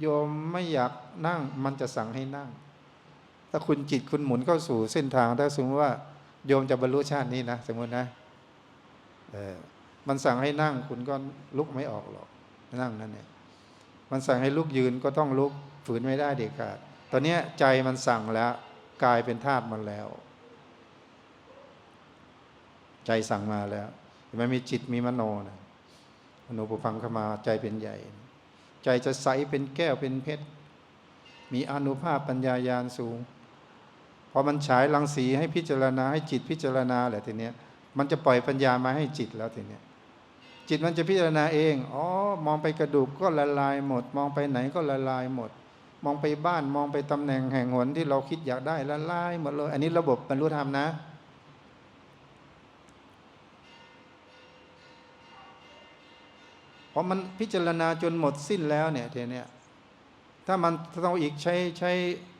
โยมไม่อยากนั่งมันจะสั่งให้นั่ง ถ้าคุณจิตคุณหมุนเข้าสู่เส้นทางถ้าสมมติว่า โยมจะบรรลุชาตินี้นะสมมตินะเออมันสั่งให้นั่งคุณก็ลุกไม่ออกหรอกนั่งนั่นเนี่ยมันสั่งให้ลุกยืนก็ต้องลุกฝืนไม่ได้เด็ดขาดตอนนี้ใจมันสั่งแล้วกลายเป็นธาตุมันแล้ว ใจสั่งมาแล้วเห็นไหมันมีจิตมีมโนนะมโนปุพังขมาใจเป็นใหญ่ ใจจะใสเป็นแก้วเป็นเพชร มีอนุภาพปัญญายาณสูง พอมันฉายรังสีให้พิจารณาให้จิตพิจารณาแหละทีเนี้ย มันจะปล่อยปัญญามาให้จิตแล้วทีเนี้ย จิตมันจะพิจารณาเอง อ๋อ มองไปกระดูกก็ละลายหมด มองไปไหนก็ละลายหมด มองไปบ้านมองไปตำแหน่งแห่งหนที่เราคิดอยากได้ละลายหมดเลย อันนี้ระบบบรรลุธรรมนะ พอมันพิจารณาจนหมดสิ้นแล้วเนี่ยทีเนี้ยถ้ามันต้องอีกใช้ใช้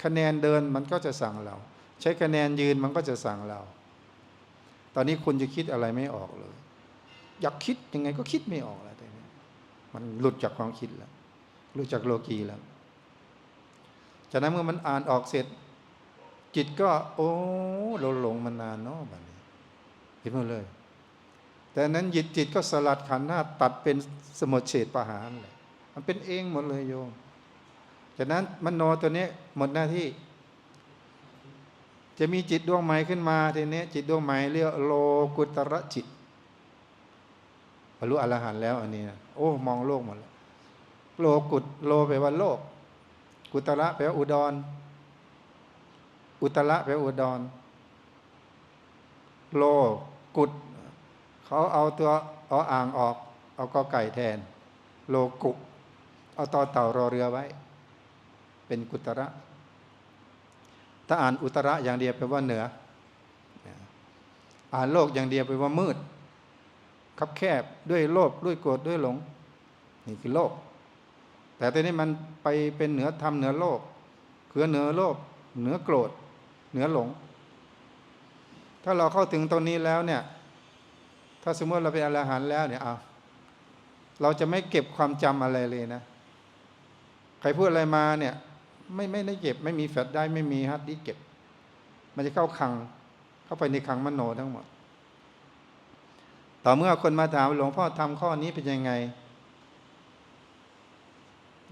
คะแนนเดินมันก็จะสั่งเรา ใช้คะแนนยืนมันก็จะสั่งเรา ตอนนี้คุณจะคิดอะไรไม่ออกเลย อยากคิดยังไงก็คิดไม่ออกแล้วแต่นี้มันหลุดจากความคิดแล้วหลุดจากโลกีแล้วจากนั้นเมื่อมันอ่านออกเสร็จ จิตก็ โอ้เราหลงมานานเนาะแบบนี้เห็นหมดเลย แต่นั้นจิตจิตก็สลัดขันธ์หน้าตัดเป็นสมุทเฉดประหารเลยมันเป็นเองหมดเลยโยมจากนั้นมโนตัวนี้หมดหน้าที่ จะมีจิตดวงใหม่ขึ้นมาทีนี้จิตดวงใหม่เรียกโลกุตระจิตบรรลุอรหันต์แล้วอันนี้นะโอ้มองโลกหมดแล้วโลกุตโลแปลว่าโลก กุตระแปลว่าอุดร อุตระแปลว่าอุดร โลกุต เขาเอาตัวออ่างออก เอากอไก่แทน โลกุ เอาต่อเต่ารอเรือไว้ เป็นกุตระ ถ้าอ่านอุตระอย่างเดียวแปลว่าเหนือ อ่านโลกอย่างเดียวแปลว่ามืด คับแคบด้วยโลภด้วยโกรธด้วยหลง นี่คือโลก แต่ตอนนี้มันไปเป็นเหนือธรรมเหนือโลกคือเหนือโลภเหนือโกรธ เหนือหลง ถ้าเราเข้าถึงตรงนี้แล้วเนี่ย ถ้าสมมติเราเป็นอรหันต์แล้วเนี่ยเอาเราจะไม่เก็บความจำอะไรเลยนะ ใครพูดอะไรมาเนี่ย ไม่ไม่ได้เก็บ ไม่มีแฟลชได้ไม่มีฮาร์ดดิสก์เก็บ มันจะเข้าคัง เข้าไปในคังมโนทั้งหมด ต่อเมื่อคนมาถามหลวงพ่อทำข้อนี้เป็นยังไง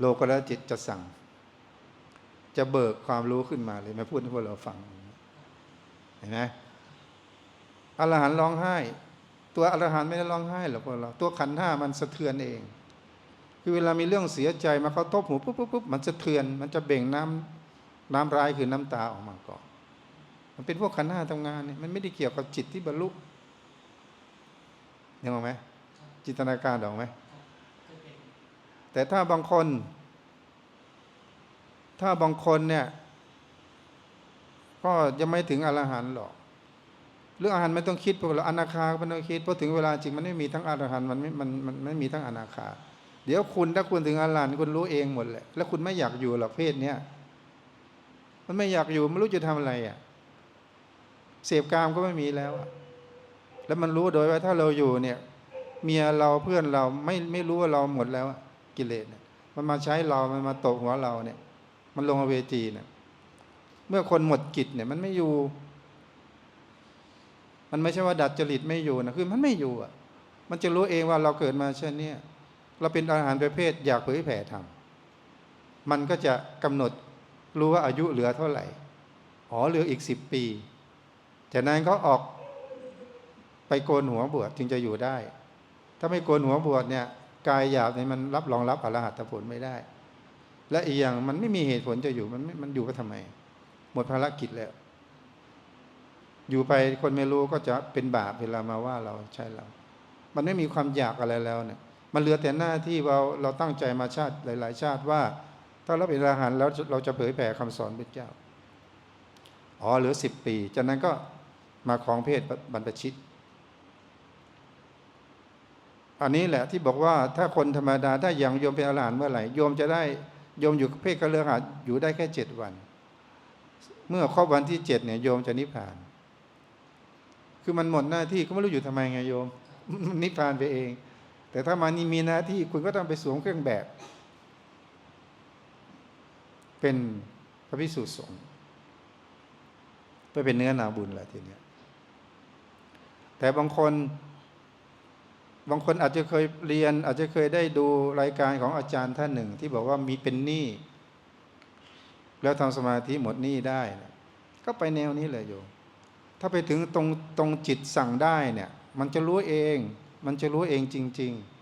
โลกละจิตจะสั่ง จะเบิกความรู้ขึ้นมาเลยมาพูดให้พวกเราฟัง เห็นไหมอรหันต์ร้องไห้ ตัวอรหันต์ไม่ได้ร้องไห้หรอกพวกเราตัวขันห้ามันสะเทือนเอง คือเวลามีเรื่องเสียใจมาเขาทบหูปุ๊บปุ๊บปุ๊บมันสะเทือน มันจะเบ่งน้ำน้ำร้ายคือน้ำตาออกมาก่อนมันเป็นพวกขันห้าทำงานเนี่ยมันไม่ได้เกี่ยวกับจิตที่บรรลุเห็นไหมจินตนาการออกไหมแต่ถ้าบางคน ถ้าบางคนเนี่ย ก็ยังไม่ถึงอรหันต์หรอก เรื่องอรหันต์ไม่ต้องคิดพราะเราอนาคาไม่ต้องคิดเพราะถึงเวลาจริงมันไม่มีทั้งอรหันต์มันไม่มันมันไม่มีทั้งอนาคา เดี๋ยวคุณถ้าคุณถึงอรหันคุณรู้เองหมดแหละแล้วคุณไม่อยากอยู่หรอกเพศเนี้ยมันไม่อยากอยู่ไม่รู้จะทำอะไรอะเสพกามก็ไม่มีแล้วอะแล้วมันรู้โดยว่าถ้าเราอยู่เนี่ย เมียเราเพื่อนเราไม่ไม่รู้ว่าเราหมดแล้วกิเลสเนี่ยมันมาใช้เรา มันมาตกหัวเราเนี่ย มันลงอเวจีเนี่ย เมื่อคนหมดกิจเนี่ย มันไม่อยู่ มันไม่ใช่ว่าดัดจริตไม่อยู่นะคือมันไม่อยู่อะ มันจะรู้เองว่าเราเกิดมาเช่นนี้เราเป็นอาหารประเภทอยากเผยแผ่ธรรมมันก็จะกำหนดรู้ว่าอายุเหลือเท่าไหร่ อ๋อเหลืออีกสิบปี จากนั้นเขาออกไปโกนหัวบวชจึงจะอยู่ได้ ถ้าไม่โกนหัวบวชเนี่ยกายหยาบเนี่ยมันรับรองรับอรหัตผลไม่ได้ และอีกอย่างมันไม่มีเหตุผลจะอยู่มันม่มันอยู่ก็ทำไม หมดภารกิจแล้ว อยู่ไปคนไม่รู้ก็จะเป็นบาปเวลามาว่าเราใช่เรา มันไม่มีความอยากอะไรแล้วเนี่ย มันเหลือแต่หน้าที่เราเราตั้งใจมาชาติหลาย ๆ ชาติว่า ถ้าเราเป็นอรหันต์แล้วเราจะเผยแผ่คำสอนพระเจ้า อ๋อเหลือสิบปี จากนั้นก็มาของเพศบรรพชิต อันนี้แหละที่บอกว่าถ้าคนธรรมดาถ้าอย่างโยมเป็นอรหันต์เมื่อไหร่โยมจะได้โยมอยู่เพศกระเลือกหัดอยู่ได้แค่เจ็ดวัน เมื่อครบวันที่เจ็ดเนี่ยโยมจะนิพพาน คือมันหมดหน้าที่ก็ไม่รู้อยู่ทำไมไงโยมนิพพานไปเอง แต่ถ้ามานี่มีหน้าที่คุณก็ต้องไปสวมเครื่องแบบ เป็นพระพิสุสงฆ์ไปเป็นเนื้อนาบุญแหละทีเนี้ยแต่บางคน บางคนอาจจะเคยเรียน อาจจะเคยได้ดูรายการของอาจารย์ท่านหนึ่ง ที่บอกว่ามีเป็นหนี้แล้วทำสมาธิหมดหนี้ได้ ก็ไปแนวนี้เลยโยม ถ้าไปถึงตรงตรงจิตสั่งได้เนี่ย มันจะรู้เอง มันจะรู้เองจริง ๆ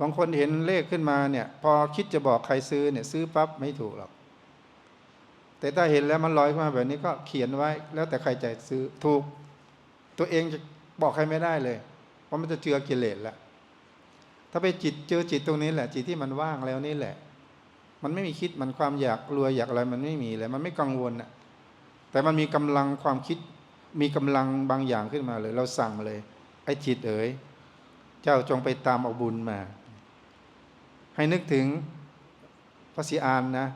บางคนเห็นเลขขึ้นมาเนี่ย พอคิดจะบอกใครซื้อเนี่ยซื้อปั๊บไม่ถูกหรอก แต่ถ้าเห็นแล้วมันลอยขึ้นมาแบบนี้ก็เขียนไว้ แล้วแต่ใครจซื้อถูก ตัวเองจะบอกใครไม่ได้เลย เพราะมันจะเจือกิเลสแล้วถ้าไปจิตเจอจิตตรงนี้แหละ จิตที่มันว่างแล้วนี่แหละ มันไม่มีคิดมันความอยากรวยอยากอะไรมันไม่มีเลยมันไม่กังวลอะแต่มันมีกำลังความคิด มีกำลังบางอย่างขึ้นมาเลย เราสั่งเลย ไอ้จิตเอ๋ยเจ้าจงไปตามเอาบุญมา ให้นึกถึงพระศรีอานนะ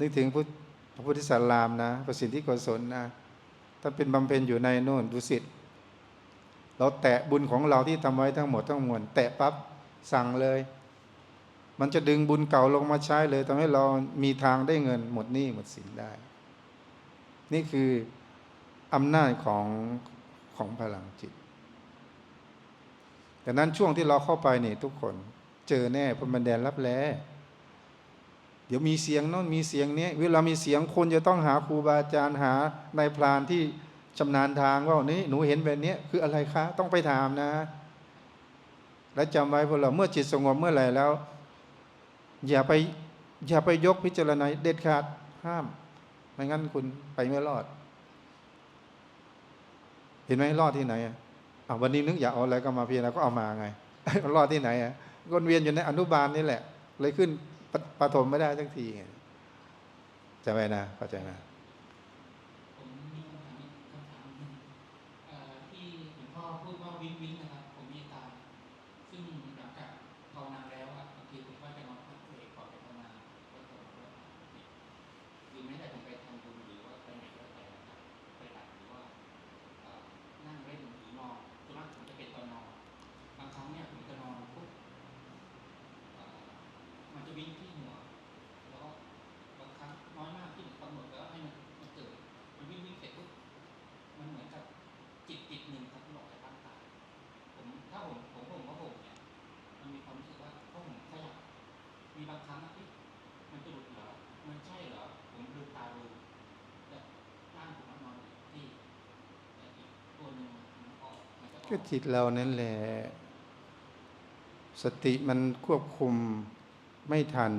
นึกถึงพระพุทธสารามนะประสิทธิโกศลนะถ้าเป็นบำเพ็ญอยู่ในโน่นดุสิตเราแตะบุญของเราที่ทำไว้ทั้งหมดทั้งมวลแตะปั๊บสั่งเลย มันจะดึงบุญเก่าลงมาใช้เลยทำให้เรามีทางได้เงินหมดหนี้หมดสินได้ นี่คืออำนาจของของพลังจิตดังนั้นช่วงที่เราเข้าไปนี่ทุกคนเจอแน่พรหมแดนรับแลเดี๋ยวมีเสียงน้นมีเสียงนี้เวลามีเสียงคนจะต้องหาครูบาอาจารย์หานายพรานที่ชำนาญทางว่านี่หนูเห็นแบบนี้คืออะไรคะ ต้องไปถามนะ และจำไว้พวกเราเมื่อจิตสงบเมื่อไหร่แล้ว อย่าไปอย่าไปยกพิจารณาเด็ดขาดห้าม ไม่งั้นคุณไปไม่รอด เห็นไหมรอดที่ไหนอะวันนี้นึกอยากเอาอะไรก็มาพิจารณาก็เอามาไงรอดที่ไหนอะวนเวียนอยู่ในอนุบาลนี่แหละ เลยขึ้นปปฐมไม่ได้สักทีไงจำไว้นะเข้าใจนะ ผมมีคำถามอีกคำถามหนึ่งเอ่อที่หลวงพ่อพูดว่าวิ้งวิ้งนะครับ ผมมีอาการซึ่งหลังจากภาวนาแล้วอะบางทีผมก็จะนอนพักเบรกก่อนไปภาวนาก็จะบอกว่าหรือแม้แต่ผมไปทำบุญหรือว่าไปไหนก็แต่นะครับไปตัดหรือว่าเอ่อนั่งเล่นหรือนอนส่วนมากผมจะเป็นตอนนอนบางครั้งเนี่ยผมจะนอนปุ๊บเอ่อมันจะวิ่งที่หัว แล้วก็บางครั้งน้อยมากที่ผมกำหนดแล้วให้มันมันเกิด มันวิ่งวิ่งเสร็จปุ๊บมันเหมือนกับจิตจิตหนึ่งครับหลอกจากร่างกายผมถ้าผมผมผมว่าผมเนี่ยมันมีความรู้สึกว่าถ้าผมขยับมีบางครั้งอะที่มันจะหลุดเหรอมันใช่เหรอผมลืมตาดูแต่ร่างผมมันนอนอยู่ที่แต่อีกตัวหนึ่งมันออ ก็จิตเรานั่นแหละ สติมันควบคุมไม่ทัน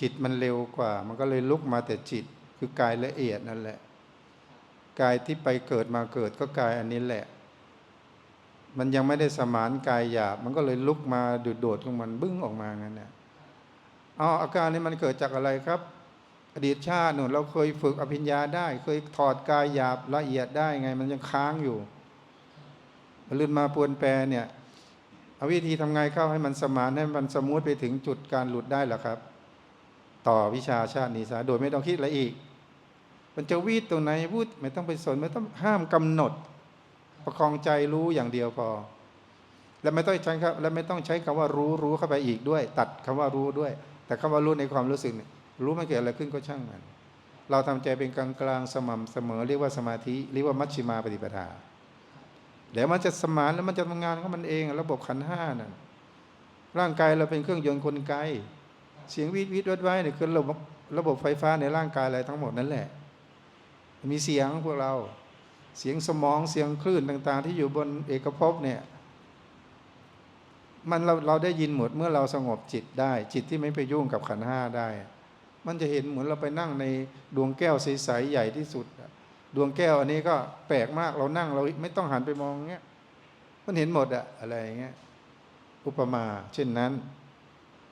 จิตมันเร็วกว่า มันก็เลยลุกมาแต่จิต คือกายละเอียดนั่นแหละ กายที่ไปเกิดมาเกิดก็กายอันนี้แหละ มันยังไม่ได้สมานกายหยาบมันก็เลยลุกมาดุดโดดของมันบึ้งออกมางั้นนะอ๋ออาการนี้มันเกิดจากอะไรครับ อดีตชาติหนูเราเคยฝึกอภิญญาได้ เคยถอดกายหยาบละเอียดได้ไง มันยังค้างอยู่ ลื่นมาปวนแปรเนี่ยเอาวิธีทำไงเข้าให้มันสมานให้มันสมูทไปถึงจุดการหลุดได้หรอครับ ต่อวิชาชาตินี้ซะโดยไม่ต้องคิดอะไรอีก มันจะวีดตรงไหนพูดไม่ต้องไปสนไม่ต้องห้ามกำหนด ประคองใจรู้อย่างเดียวพอ แล้วไม่ต้องใช้ครับ แล้วไม่ต้องใช้คำว่ารู้รู้เข้าไปอีกด้วย ตัดคำว่ารู้ด้วย แต่คำว่ารู้ในความรู้สึกเนี่ยรู้มันเกิดอะไรขึ้นก็ช่างมันเราทำใจเป็นกลางกลางสม่ำเสมอ เรียกว่าสมาธิเรียกว่ามัชฌิมาปฏิปทา เดี๋ยวมันจะสมานแล้วมันจะทำงานของมันเองระบบขันห้านั่นร่างกายเราเป็นเครื่องยนต์กลไก เสียงวิดวิดวัดไว้เนี่ยคือระบบระบบไฟฟ้าในร่างกายอะไรทั้งหมดนั่นแหละ มีเสียงพวกเราเสียงสมองเสียงคลื่นต่าง ๆ ที่อยู่บนเอกภพเนี่ยมันเราเราได้ยินหมดเมื่อเราสงบจิตได้ จิตที่ไม่ไปยุ่งกับขันห้าได้ มันจะเห็นเหมือนเราไปนั่งในดวงแก้วใสๆใหญ่ที่สุดอะ ดวงแก้วอันนี้ก็แปลกมากเรานั่งเราไม่ต้องหันไปมองเงี้ยมันเห็นหมดอะอะไรอย่างเงี้ยอุปมาเช่นนั้น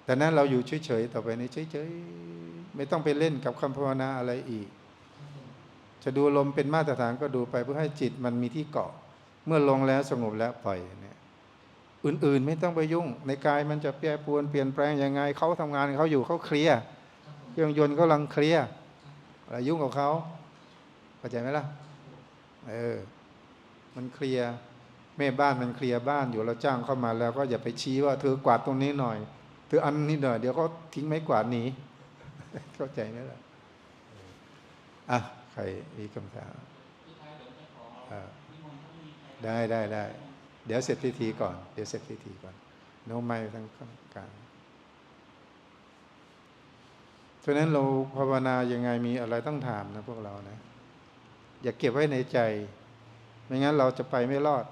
แต่นั้นเราอยู่เฉยๆต่อไปนี้เฉยๆไม่ต้องไปเล่นกับคำภาวนาอะไรอีก จะดูลมเป็นมาตรฐานก็ดูไปเพื่อให้จิตมันมีที่เกาะ เมื่อลงแล้วสงบแล้วปล่อยเนี่ยอื่นๆไม่ต้องไปยุ่ง ในกายมันจะแปรปรวนเปลี่ยนแปลงยังไงเขาทำงานของเขาอยู่เขาเคลียร์เครื่องยนต์เขากำลังเคลียร์อะไรยุ่งกับเขา เข้าใจไหมล่ะ เออ มันเคลียร์แม่บ้านมันเคลียร์บ้านอยู่เราจ้างเข้ามาแล้ว ก็อย่าไปชี้ว่าเธอกวาดตรงนี้หน่อยเธออันนี้หน่อยเดี๋ยวก็ทิ้งไม้กวาดหนีเข้าใจไหมล่ะอะใครมีคำถามได้ได้ได้เดี๋ยวเสร็จพิธีก่อน เดี๋ยวเสร็จพิธีก่อนโน้มไม้ทั้งข้างกลางเพราะฉะนั้นเราภาวนายังไงมีอะไรต้องถามนะพวกเรานะ อย่าเก็บไว้ในใจ ไม่งั้นเราจะไปไม่รอด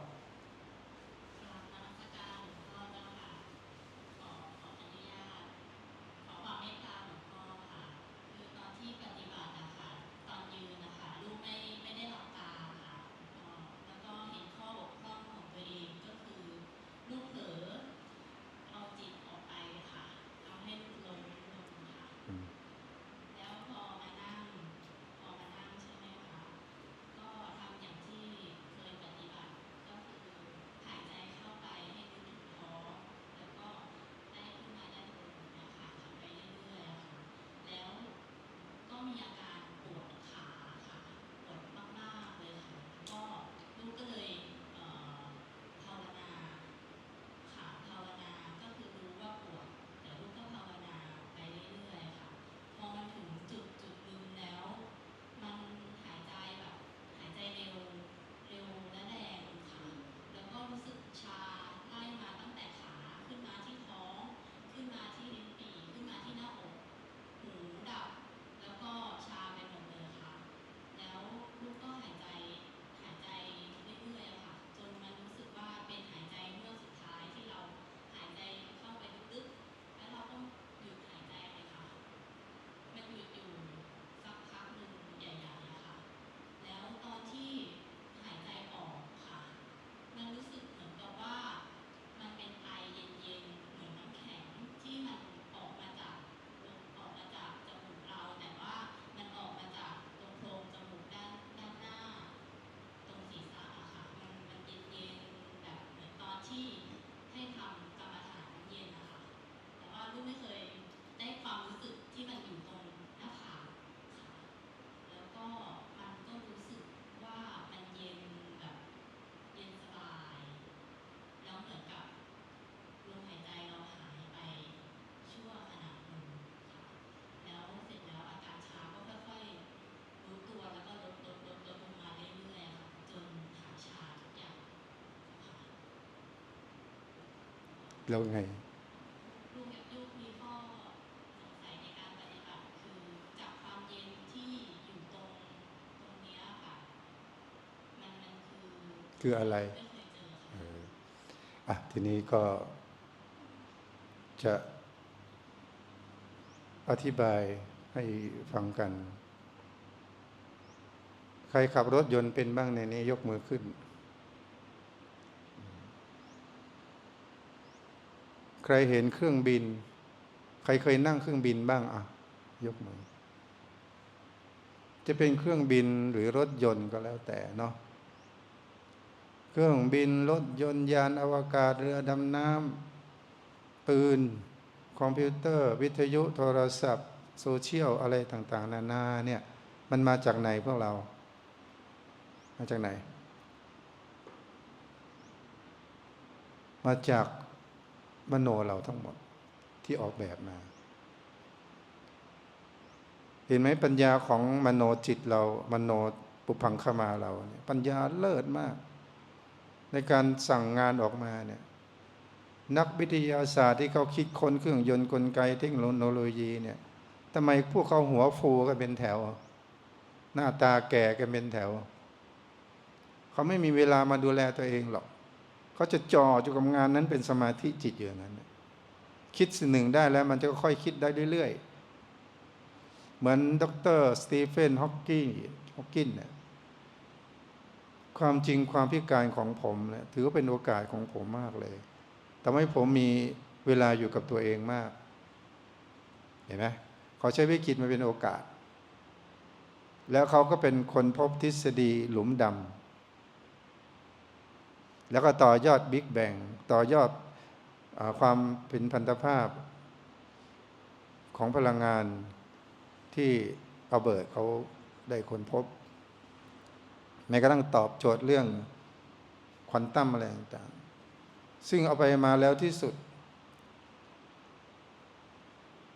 แล้วไงลูกลูกมีข้อสงสัยในการปฏิบัติคือจากความเย็นที่อยู่ตรงตรงนี้ค่ะมันคือคืออะไรอะทีนี้ก็จะอธิบายให้ฟังกัน ใครขับรถยนต์เป็นบ้างในนี้ยกมือขึ้น ใครเห็นเครื่องบิน ใครเคยนั่งเครื่องบินบ้างอะ ยกมือ จะเป็นเครื่องบินหรือรถยนต์ก็แล้วแต่เนาะเครื่องบินรถยนต์ยานอวกาศเรือดำน้ำปืน คอมพิวเตอร์ วิทยุโทรศัพท์ โซเชียลอะไรต่างๆ นานาเนี่ย มันมาจากไหนพวกเรา มาจากไหน มาจาก มโนเราทั้งหมดที่ออกแบบมา เห็นไหมปัญญาของมโนจิตเรา มโนปุพังขมาเราเนี่ยปัญญาเลิศมาก ในการสั่งงานออกมาเนี่ยนักวิทยาศาสตร์ที่เขาคิดค้นเครื่องยนต์กลไกเทคโนโลยีเนี่ยทำไมพวกเขาหัวฟูกันเป็นแถว หน้าตาแก่กันเป็นแถว เขาไม่มีเวลามาดูแลตัวเองหรอก เขาจะจ่ออยู่กับงานนั้นเป็นสมาธิจิตอยู่อย่างนั้นคิดสิ่งหนึ่งได้แล้วมันจะค่อยคิดได้เรื่อยๆ เหมือนดรสตีเฟนฮอกกี้ฮอกกินเนี่ยความจริงความพิการของผมเนี่ยถือว่าเป็นโอกาสของผมมากเลยทำให้ผมมีเวลาอยู่กับตัวเองมาก เห็นไหมเขาใช้วิกฤตมาเป็นโอกาส แล้วเขาก็เป็นคนพบทฤษฎีหลุมดำ แล้วก็ต่อยอดบิ๊กแบงต่อยอดอความเป็นพันธภาพของพลังงานที่อัลเบิร์ตเขาได้ค้นพบแม้กระทั่งตอบโจทย์เรื่องควอนตัมอะไรต่างๆ ซึ่งเอาไปมาแล้วที่สุด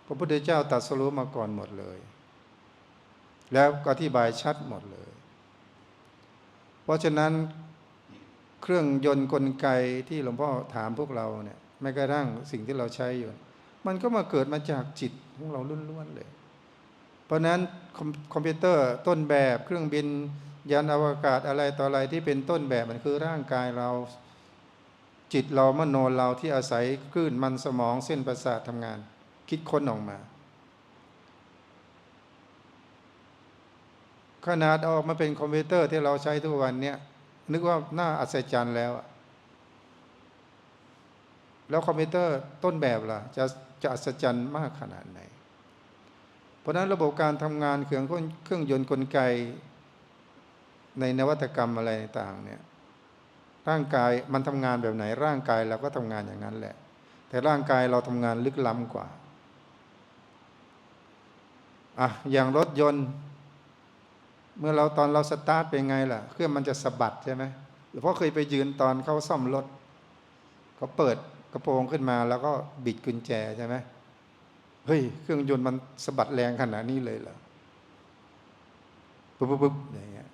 พระพุทธเจ้าตรัดสรู้มาก่อนหมดเลย แล้วก็อธิบายชัดหมดเลย เพราะฉะนั้น เครื่องยนต์กลไกที่หลวงพ่อถามพวกเราเนี่ยแม้กระทั่งสิ่งที่เราใช้อยู่ มันก็มาเกิดมาจากจิตของเราล้วนๆเลย เพราะนั้นคอมคอมพิวเตอร์ต้นแบบเครื่องบินยานอวกาศอะไรต่ออะไรที่เป็นต้นแบบมันคือร่างกายเราจิตเรามโนเราที่อาศัยคลื่นมันสมองเส้นประสาททำงาน คิดค้นออกมา ขนาดออกมาเป็นคอมพิวเตอร์ที่เราใช้ทุกวันเนี้ย นึกว่าน่าอัศจรรย์แล้วแล้วคอมพิวเตอร์ต้นแบบล่ะ จะจะอัศจรรย์มากขนาดไหน เพราะนั้นระบบการทำงานเครื่องเครื่องยนต์กลไก ในนวัตกรรมอะไรต่างเนี่ยร่างกายมันทำงานแบบไหน ร่างกายเราก็ทำงานอย่างนั้นแหละ แต่ร่างกายเราทำงานลึกล้ำกว่าอะอย่างรถยนต์ เมื่อเราตอนเราสตาร์ทเป็นไงล่ะ เครื่องมันจะสะบัดใช่ไหมหรือพราะเคยไปยืนตอนเขาซ่อมรถเขาเปิดกระโปรงขึ้นมา แล้วก็บิดกุญแจใช่ไหมเฮ้ยเครื่องยนต์มันสะบัดแรงขนาดนี้เลยเหรอปุ๊บปุ๊บปุ๊บอย่างเงี้ย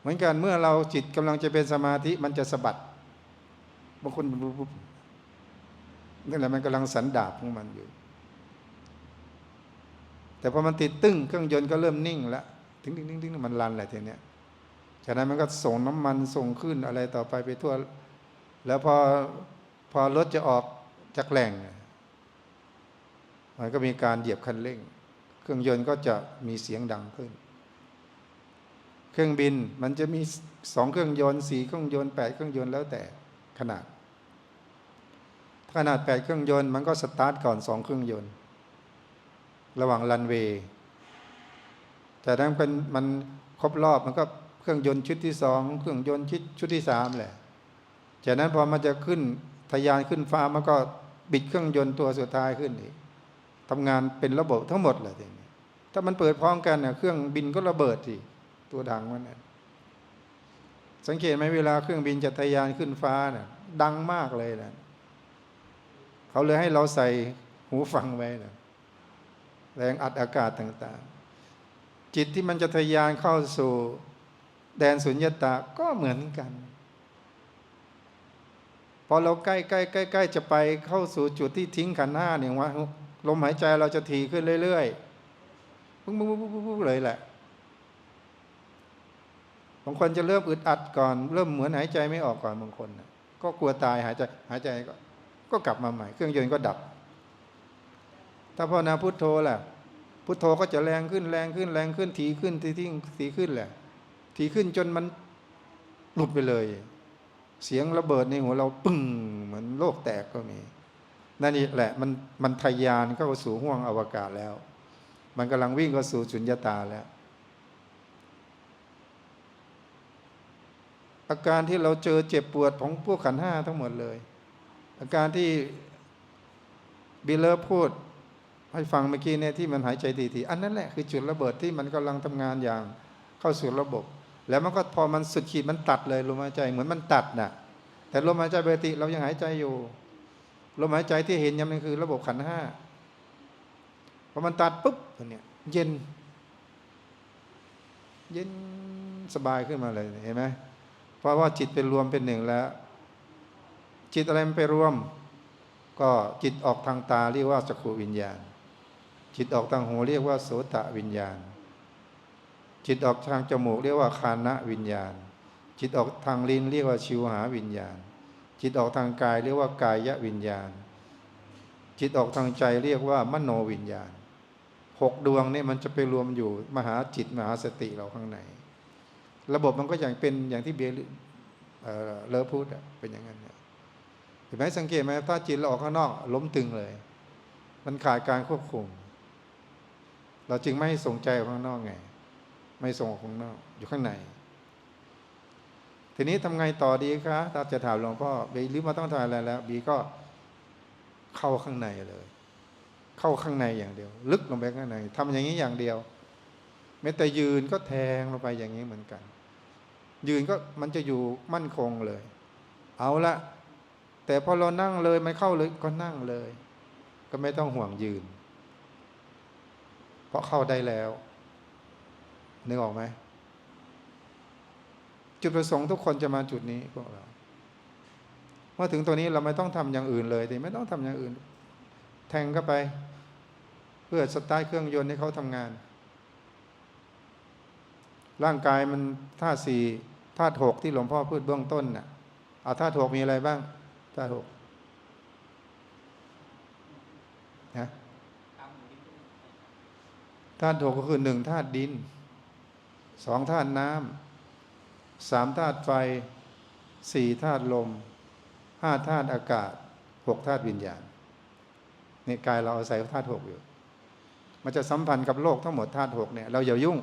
เหมือนกันเมื่อเราจิตกำลังจะเป็นสมาธิมันจะสะบัดบางคนปุ๊บปุ๊บนั่นแหละมันกำลังสันดาบของมันอยู่ แต่พอมันติดตึ้งเครื่องยนต์ก็เริ่มนิ่งแล้วถึงๆๆๆมันรันแหละทีเนี้ยจากนั้นมันก็ส่งน้ำมันส่งขึ้นอะไรต่อไปไปทั่ว แล้วพอพอรถจะออกจากแหล่ง มันก็มีการเหยียบคันเร่ง เครื่องยนต์ก็จะมีเสียงดังขึ้น เครื่องบินมันจะมีสองเครื่องยนต์สี่เครื่องยนต์แปดเครื่องยนต์แล้วแต่ขนาดขนาดแปดเครื่องยนต์มันก็สตาร์ทก่อนสองเครื่องยนต์ ระหว่างรันเวย์แต่นั้นเป็นมันครบรอบมันก็เครื่องยนต์ชุดที่สองเครื่องยนต์ชุดชุดที่สามแหละจากนั้นพอมันจะขึ้นทะยานขึ้นฟ้ามันก็บิดเครื่องยนต์ตัวสุดท้ายขึ้นอีกทำงานเป็นระบบทั้งหมดเลยทีนี้ถ้ามันเปิดพร้อมกันเนี่ยเครื่องบินก็ระเบิดสิตัวดังมันน่ะสังเกตไหมเวลาเครื่องบินจะทะยานขึ้นฟ้าน่ะดังมากเลยนะเขาเลยให้เราใส่หูฟังไว้นะ แรงอัดอากาศต่างๆ จิตที่มันจะทะยานเข้าสู่แดนสุญญตาก็เหมือนกันพอเราใกล้ใกล้ใกล้ใกล้จะไปเข้าสู่จุดที่ทิ้งขันธ์ห้าเนี่ยว่าลมหายใจเราจะถี่ขึ้นเรื่อยๆปุ๊บปุ๊บปุ๊บปุ๊บเลยแหละบางคนจะเริ่มอึดอัดก่อน เริ่มเหมือนหายใจไม่ออกก่อนบางคน ก็กลัวตายหายใจหายใจก็ก็กลับมาใหม่ เครื่องยนต์ก็ดับ ถ้าภาวนาพุทโธล่ะ พุทโธก็จะแรงขึ้นแรงขึ้นแรงขึ้นถีขึ้นถี่ทิ้งถีขึ้นแหละถีขึ้นจนมันหลุดไปเลย เสียงระเบิดในหัวเราปึ้งเหมือนโลกแตกก็มีนั่นนี่แหละมันมันทะยานเข้าสู่ห้วงอวกาศแล้ว มันกำลังวิ่งเข้าสู่สุญญตาแล้ว อาการที่เราเจอเจ็บปวดของพวกขันห้าทั้งหมดเลย อาการที่บิลเลอร์พูด ให้ฟังเมื่อกี้เนี่ยที่มันหายใจทีๆอันนั้นแหละคือจุดระเบิดที่มันกำลังทำงานอย่างเข้าสู่ระบบ แล้วมันก็พอมันสุดขีดมันตัดเลยลมหายใจเหมือนมันตัดน่ะแต่ลมหายใจปกติเรายังหายใจอยู่ ลมหายใจที่เห็นยังมันคือ ระบบขันห้าพอมันตัดปุ๊บตัวเนี้ยเย็น เย็นสบายขึ้นมาเลยเห็นไหมเพราะว่าจิตเป็นรวมเป็นหนึ่งแล้ว จิตอะไรมันไปรวม ก็จิตออกทางตาเรียกว่าจักขูวิญญาณ จิตออกทางหูเรียกว่าโสตะวิญญาณ จิตออกทางจมูกเรียกว่าคานะวิญญาณ จิตออกทางลิ้นเรียกว่าชิวหาวิญญาณ จิตออกทางกายเรียกว่ากายวิญญาณ จิตออกทางใจเรียกว่ามโนวิญญาณหกดวงนี่มันจะไปรวมอยู่มหาจิตมหาสติเราข้างใน ระบบมันก็อย่างเป็นอย่างที่เบียร์เอ่อเลอพูดเป็นอย่างนั้นเห็นไหมสังเกตไหมถ้าจิตเราออกข้างนอกล้มตึงเลย มันขาดการควบคุม เราจึงไม่ส่งใจออกข้างนอกไง ไม่ส่งออกข้างนอก อยู่ข้างใน ทีนี้ทำไงต่อดีคะถ้าจะถามหลวงพ่อบีหรือมาต้องทำอะไรแล้ว บีก็เข้าข้างในเลย เข้าข้างในอย่างเดียว ลึกลงไปข้างในทำอย่างนี้อย่างเดียวแม้แต่ยืนก็แทงลงไปอย่างนี้เหมือนกัน ยืนก็มันจะอยู่มั่นคงเลย เอาละแต่พอเรานั่งเลยมันเข้าเลยก็นั่งเลย ก็ไม่ต้องห่วงยืน เพราะเข้าได้แล้วนึกออกไหมจุดประสงค์ทุกคนจะมาจุดนี้พวกเราเมื่อถึงตัวนี้เราไม่ต้องทำอย่างอื่นเลยแต่ไม่ต้องทำอย่างอื่น แทงเข้าไป เพื่อสตาร์ทเครื่องยนต์ให้เขาทำงาน ร่างกายมันธาตุสี่ธาตุหกที่หลวงพ่อพูดเบื้องต้นน่ะเอาธาตุหกมีอะไรบ้างธาตุหกนะ ธาตุหกก็คือหนึ่งธาตุดินสองธาตุน้ำสามธาตุไฟสี่ธาตุลมห้าธาตุอากาศหกธาตุวิญญาณนี่กายเราอาศัยธาตุหกอยู่ มันจะสัมพันธ์กับโลกทั้งหมดธาตุหกเนี่ยเราอย่ายุ่ง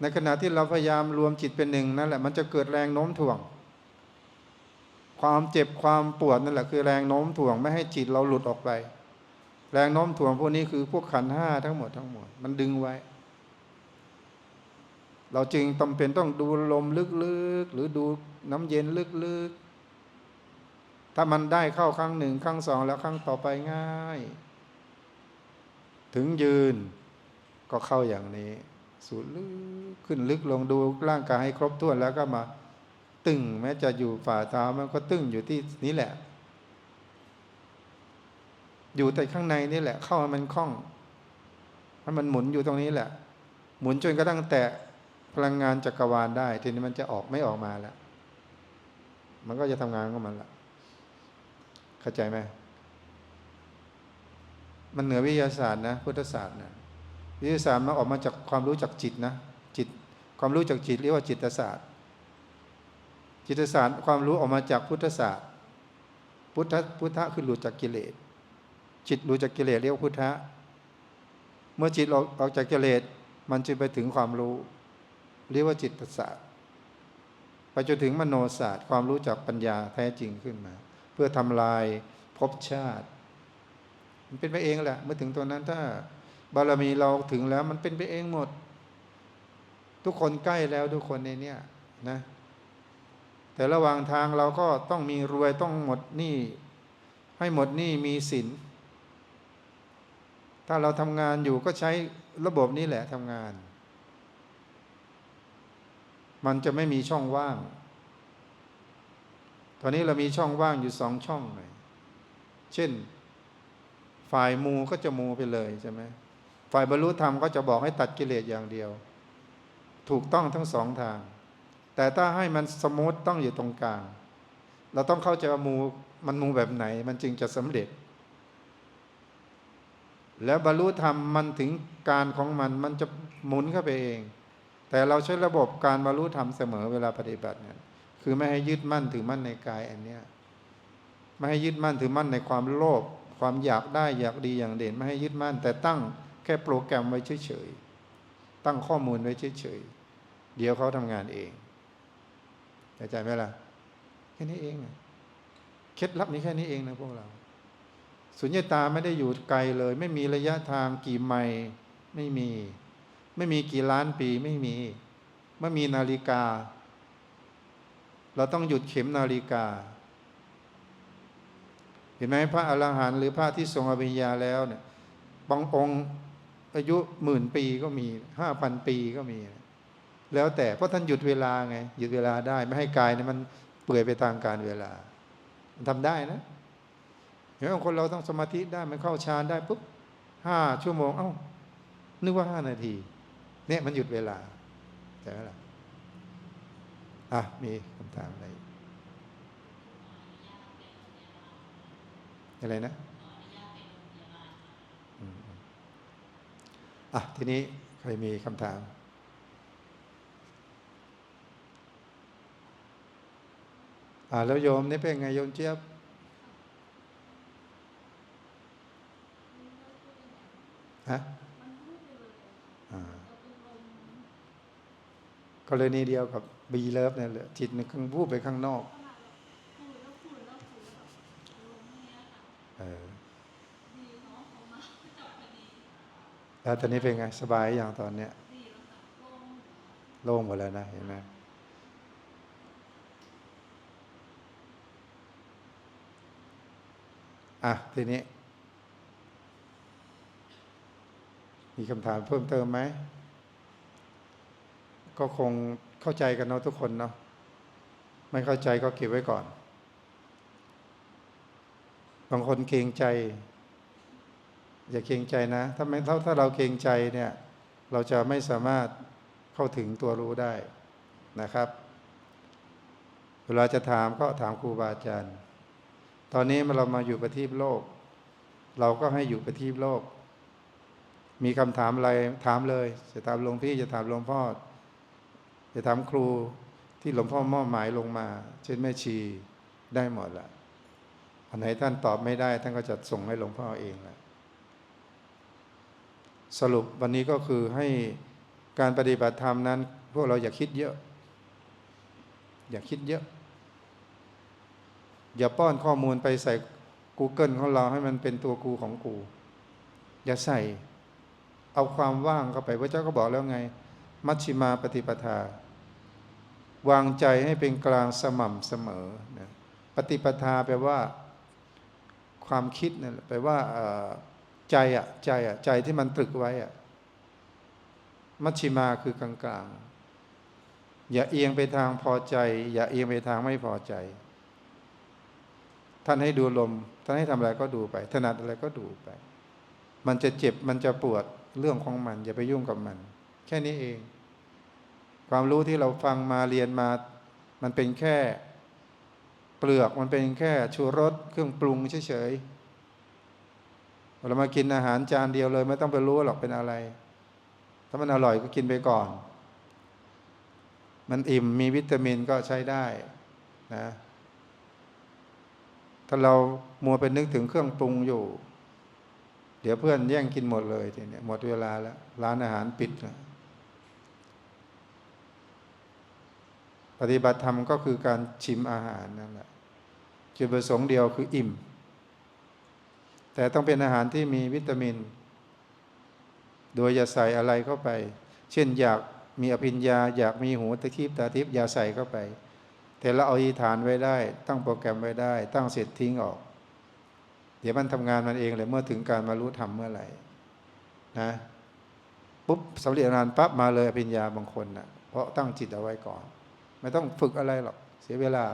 ในขณะที่เราพยายามรวมจิตเป็นหนึ่งนั่นแหละมันจะเกิดแรงโน้มถ่วง ความเจ็บความปวดนั่นแหละคือแรงโน้มถ่วงไม่ให้จิตเราหลุดออกไป แรงโน้มถ่วงพวกนี้คือพวกขันห้าทั้งหมดทั้งหมด มันดึงไว้ เราจึงจำเป็นต้องดูลมลึกๆ หรือดูน้ำเย็นลึกๆ ถ้ามันได้เข้าครั้งหนึ่งครั้งสองแล้วครั้งต่อไปง่าย ถึงยืนก็เข้าอย่างนี้สูดลึกขึ้นลึกลงดูร่างกายให้ครบถ้วนแล้วก็มา ตึงแม้จะอยู่ฝ่าเท้ามันก็ตึงอยู่ที่นี้แหละ อยู่แต่ข้างในนี่แหละ เข้ามันคล่องให้มันหมุนอยู่ตรงนี้แหละ หมุนจนกระทั่งแตะพลังงานจักรวาลได้ ทีนี้มันจะออกไม่ออกมาแล้ว มันก็จะทำงานของมันละเข้าใจไหมมันเหนือวิทยาศาสตร์นะพุทธศาสตร์นะวิทยาศาสตร์มันออกมาจากความรู้จักจิตนะจิต ความรู้จักจิตเรียกว่าจิตศาสตร์ จิตศาสตร์ความรู้ออกมาจากพุทธศาสตร์ พุทธพุทธะคือหลุดจากกิเลส จิตหลุดจากกิเลสเรียกว่าพุทธะ เมื่อจิตออกออกจากกิเลสมันจึงไปถึงความรู้ เรียกว่าจิตศาสตร์ไปจนถึงมโนศาสตร์ความรู้จักปัญญาแท้จริงขึ้นมา เพื่อทำลายภพชาติ มันเป็นไปเองแหละ เมื่อถึงตัวนั้นถ้าบารมีเราถึงแล้วมันเป็นไปเองหมด ทุกคนใกล้แล้วทุกคนในเนี้ยนะแต่ระหว่างทางเราก็ต้องมีรวยต้องหมดหนี้ให้หมดหนี้มีสิน ถ้าเราทำงานอยู่ก็ใช้ระบบนี้แหละทำงาน มันจะไม่มีช่องว่าง ตอนนี้เรามีช่องว่างอยู่สองช่องเลยเช่น ฝ่ายมูก็จะมูไปเลยใช่ไหมฝ่ายบรรลุธรรมก็จะบอกให้ตัดกิเลสอย่างเดียว ถูกต้องทั้งสองทาง แต่ถ้าให้มันสมูทต้องอยู่ตรงกลาง เราต้องเข้าใจว่ามูมันมูแบบไหน มันจึงจะสำเร็จ แล้วบรรลุธรรมมันถึงการของมันมันจะหมุนเข้าไปเอง แต่เราใช้ระบบการบรรลุธรรมเสมอเวลาปฏิบัติเนี่ยคือไม่ให้ยึดมั่นถือมั่นในกายอันเนี้ยไม่ให้ยึดมั่นถือมั่นในความโลภความอยากได้อยากดีอย่างเด่นไม่ให้ยึดมั่น แต่ตั้งแค่โปรแกรมไว้เฉยๆตั้งข้อมูลไว้เฉยๆเดี๋ยวเขาทำงานเองเข้าใจไหมล่ะแค่นี้เองอะเคล็ดลับนี้แค่นี้เองนะพวกเรา สุญญตาไม่ได้อยู่ไกลเลย ไม่มีระยะทางกี่ไมล์ไม่มี ไม่มีกี่ล้านปีไม่มี ไม่มีนาฬิกา เราต้องหยุดเข็มนาฬิกา เห็นไหมพระอรหันต์หรือพระที่ทรงอภิญญาแล้วเนี่ยบางองค์อายุหมื่นปีก็มีห้าพันปีก็มี แล้วแต่เพราะท่านหยุดเวลาไง หยุดเวลาได้ ไม่ให้กายเนี่ยมันเปื่อยไปตามการเวลาทำได้นะ เห็นไหมบางคนเราต้องสมาธิได้มันเข้าฌานได้ปุ๊บห้าชั่วโมง เอ้า นึกว่าห้านาที เนี่ยมันหยุดเวลาใช่ไหมล่ะอะ มีคำถามอะไรอะไรนะอะ ทีนี้ใครมีคำถามอ่าแล้วโยมนี่เป็นไงโยมเจี๊ยบ ฮะกรณีเดียวกับบีเลิฟเนี่ยแหละจิตมันข้างวูบไปข้างนอกแล้วตอนนี้เป็นไง สบายอย่างตอนเนี้ยโล่งหมดแล้วนะ เห็นไหมอะ ทีนี้ มีคำถามเพิ่มเติมไหม ก็คงเข้าใจกันเนาะทุกคนเนาะไม่เข้าใจก็เก็บไว้ก่อน บางคนเกรงใจ อย่าเกรงใจนะ ถ้าไม่ถ้าถ้าเราเกรงใจเนี่ย เราจะไม่สามารถเข้าถึงตัวรู้ได้นะครับ เวลาจะถามก็ถามครูบาอาจารย์ ตอนนี้เรามาอยู่ประทีปโลก เราก็ให้อยู่ประทีปโลก มีคำถามอะไรถามเลย จะถามหลวงพี่จะถามหลวงพ่อ จะถามครูที่หลวงพ่อมอบหมายลงมา เช่นแม่ชีได้หมดละอันไหนท่านตอบไม่ได้ ท่านก็จะส่งให้หลวงพ่อเองแหละสรุปวันนี้ก็คือให้การปฏิบัติธรรมนั้น พวกเราอย่าคิดเยอะ อย่าคิดเยอะ อย่าป้อนข้อมูลไปใส่ Google ของเราให้มันเป็นตัวกูของกู อย่าใส่ เอาความว่างเข้าไปพระเจ้าก็บอกแล้วไง มัชชิมาปฏิปทา วางใจให้เป็นกลางสม่ำเสมอนะปฏิปทาแปลว่า ความคิดนั่นแหละแปลว่าใจอะใจอะใจที่มันตรึกไว้อะมัชชิมาคือกลางกลางๆอย่าเอียงไปทางพอใจ อย่าเอียงไปทางไม่พอใจ ท่านให้ดูลม ท่านให้ทำอะไรก็ดูไป ถนัดอะไรก็ดูไป มันจะเจ็บมันจะปวด เรื่องของมัน อย่าไปยุ่งกับมัน แค่นี้เอง ความรู้ที่เราฟังมาเรียนมา มันเป็นแค่เปลือกมันเป็นแค่ชูรสเครื่องปรุงเฉยๆเรามากินอาหารจานเดียวเลย ไม่ต้องไปรู้หรอกเป็นอะไร ถ้ามันอร่อยก็กินไปก่อน มันอิ่มมีวิตามินก็ใช้ได้นะถ้าเรามัวไปนึกถึงเครื่องปรุงอยู่ เดี๋ยวเพื่อนแย่งกินหมดเลยทีเนี้ยหมดเวลาแล้ว ร้านอาหารปิดแล้วปฏิบัติธรรมก็คือการชิมอาหารนั่นแหละจุดประสงค์เดียวคืออิ่ม แต่ต้องเป็นอาหารที่มีวิตามิน โดยอย่าใส่อะไรเข้าไป เช่นอยากมีอภิญญา อยากมีหูตะคีบตาทิพย์อย่าใส่เข้าไป แต่เราเอาอธิฐานไว้ได้ ตั้งโปรแกรมไว้ได้ ตั้งเสร็จทิ้งออก เดี๋ยวมันทำงานมันเองเลยเมื่อถึงการมารู้ธรรมเมื่อไหร่นะปุ๊บสำเร็จงานปั๊บมาเลยอภิญญาบางคนนะ่ะ เพราะตั้งจิตเอาไว้ก่อน ไม่ต้องฝึกอะไรหรอกเสียเวลา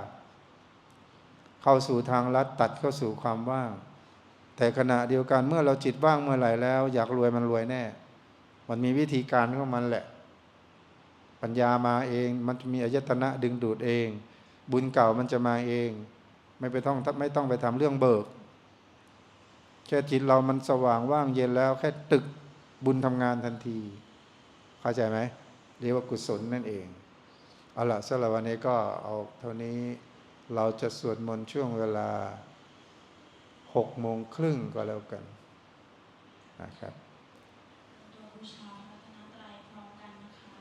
เข้าสู่ทางลัดตัดเข้าสู่ความว่าง แต่ขณะเดียวกันเมื่อเราจิตว่างเมื่อไหร่แล้ว อยากรวยมันรวยแน่ มันมีวิธีการของมันแหละ ปัญญามาเองมันจะมีอายตนะดึงดูดเอง บุญเก่ามันจะมาเอง ไม่ไปต้องไม่ต้องไปทำเรื่องเบิก แค่จิตเรามันสว่างว่างเย็นแล้ว แค่ตึกบุญทำงานทันที เข้าใจไหมเรียกว่ากุศลนั่นเองเอาละสำหรับวันนี้ก็เอาเท่านี้เราจะสวดมนต์ช่วงเวลาหกโมงครึ่งก็แล้วกันนะครับ ตัวบูชาพระรัตนตรัยพร้อมกันนะคะ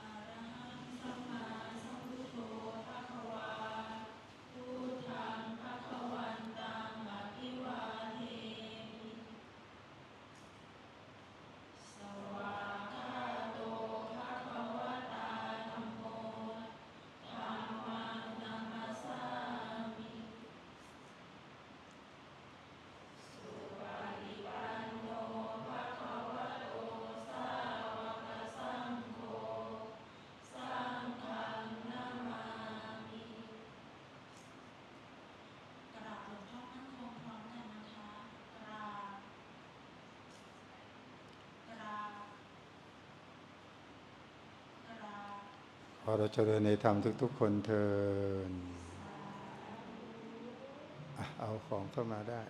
อะระหังสัมมาสัมพุทโธภะคะวาพุทธังภะคะวันตังอะภิวาเทมิสวากขาโตภะคะวะตาธัมโมธัมมังนัมมัสสามิ กราบหลวงพ่อมั่นคงพร้อมกันนะคะ กราบ กราบ กราบ ขอเราเจริญในธรรมทุก ๆ คนเทินเอาของเข้ามาได้